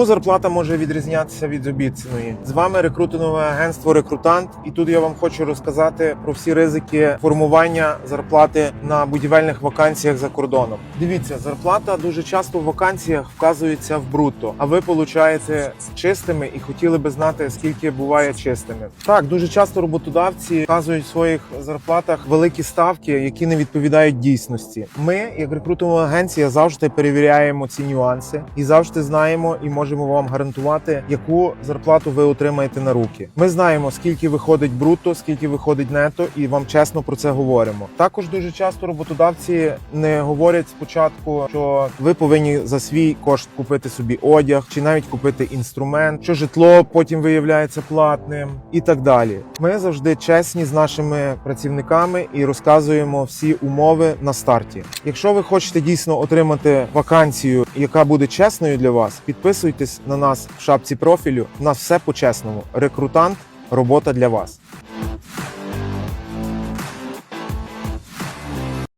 Чому зарплата може відрізнятися від обіцяної? З вами рекрутингове агентство Рекрутант, і тут я вам хочу розказати про всі ризики формування зарплати на будівельних вакансіях за кордоном. Дивіться, зарплата дуже часто в вакансіях вказується в брутто, а ви получаєте чистими і хотіли би знати, скільки буває чистими. Так, дуже часто роботодавці вказують в своїх зарплатах великі ставки, які не відповідають дійсності. Ми, як рекрутингова агенція, завжди перевіряємо ці нюанси і завжди знаємо і можемо вам гарантувати, яку зарплату ви отримаєте на руки. Ми знаємо, скільки виходить брутто, скільки виходить нето, і вам чесно про це говоримо. Також дуже часто роботодавці не говорять спочатку, що ви повинні за свій кошт купити собі одяг чи навіть купити інструмент, що житло потім виявляється платним і так далі. Ми завжди чесні з нашими працівниками і розказуємо всі умови на старті. Якщо ви хочете дійсно отримати вакансію, яка буде чесною для вас, підписуйтесь на нас в шапці профілю. У нас все по-чесному. Рекрутант, робота для вас.